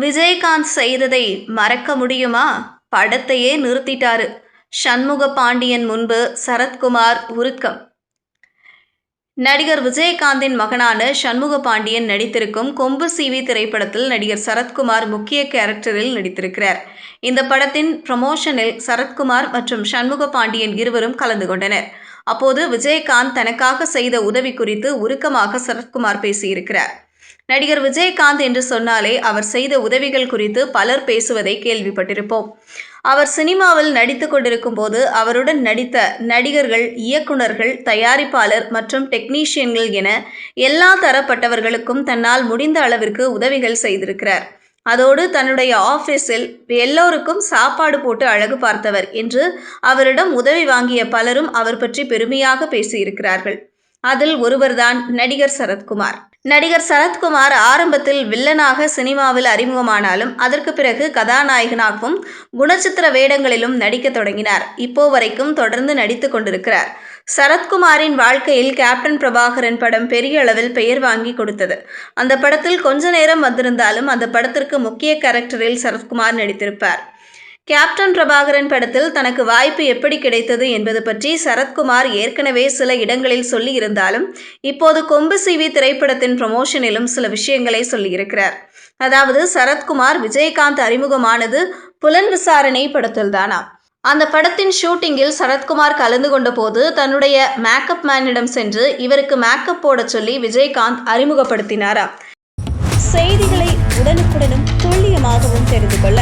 விஜயகாந்த் செய்ததை மறக்க முடியுமா? படத்தையே நிறுத்திட்டாரு. சண்முக பாண்டியன் முன்பு சரத்குமார் உருக்கம். நடிகர் விஜயகாந்தின் மகனான சண்முக பாண்டியன் நடித்திருக்கும் கொம்பு சிவி திரைப்படத்தில் நடிகர் சரத்குமார் முக்கிய கேரக்டரில் நடித்திருக்கிறார். இந்த படத்தின் ப்ரமோஷனில் சரத்குமார் மற்றும் சண்முக பாண்டியன் இருவரும் கலந்து கொண்டனர். அப்போது விஜயகாந்த் தனக்காக செய்த உதவி குறித்து உருக்கமாக சரத்குமார் பேசியிருக்கிறார். நடிகர் விஜயகாந்த் என்று சொன்னாலே அவர் செய்த உதவிகள் குறித்து பலர் பேசுவதை கேள்விப்பட்டிருப்போம். அவர் சினிமாவில் நடித்து கொண்டிருக்கும் போது அவருடன் நடித்த நடிகர்கள் இயக்குனர்கள் தயாரிப்பாளர் மற்றும் டெக்னீஷியன்கள் என எல்லா தரப்பட்டவர்களுக்கும் தன்னால் முடிந்த அளவிற்கு உதவிகள் செய்திருக்கிறார். அதோடு தன்னுடைய ஆஃபீஸில் எல்லோருக்கும் சாப்பாடு போட்டு அழகு பார்த்தவர் என்று அவரிடம் உதவி வாங்கிய பலரும் அவர் பற்றி பெருமையாக பேசியிருக்கிறார்கள். அதில் ஒருவர்தான் நடிகர் சரத்குமார். நடிகர் சரத்குமார் ஆரம்பத்தில் வில்லனாக சினிமாவில் அறிமுகமானாலும் அதற்கு பிறகு கதாநாயகனாகவும் குணச்சித்திர வேடங்களிலும் நடிக்க தொடங்கினார். இப்போ வரைக்கும் தொடர்ந்து நடித்து கொண்டிருக்கிறார். சரத்குமாரின் வாழ்க்கையில் கேப்டன் பிரபாகரன் படம் பெரிய அளவில் பெயர் வாங்கி கொடுத்தது. அந்த படத்தில் கொஞ்ச நேரம் வந்திருந்தாலும் அந்த படத்திற்கு முக்கிய கேரக்டரில் சரத்குமார் நடித்திருப்பார். கேப்டன் பிரபாகரன் படத்தில் தனக்கு வாய்ப்பு எப்படி கிடைத்தது என்பது பற்றி சரத்குமார் ஏற்கனவே சில இடங்களில் சொல்லி இருந்தாலும் இப்போது கொம்பு சிவி திரைப்படத்தின் ப்ரமோஷனிலும் சில விஷயங்களை சொல்லியிருக்கிறார். அதாவது சரத்குமார் விஜயகாந்த் அறிமுகமானது புலன் விசாரணை படத்தில்தானா? அந்த படத்தின் ஷூட்டிங்கில் சரத்குமார் கலந்து கொண்ட போது தன்னுடைய மேக்கப் மேனிடம் சென்று இவருக்கு மேக்கப் போட சொல்லி விஜயகாந்த் அறிமுகப்படுத்தினாரா? செய்திகளை உடனுக்குடனும் துல்லியமாகவும் தெரிந்து கொள்ள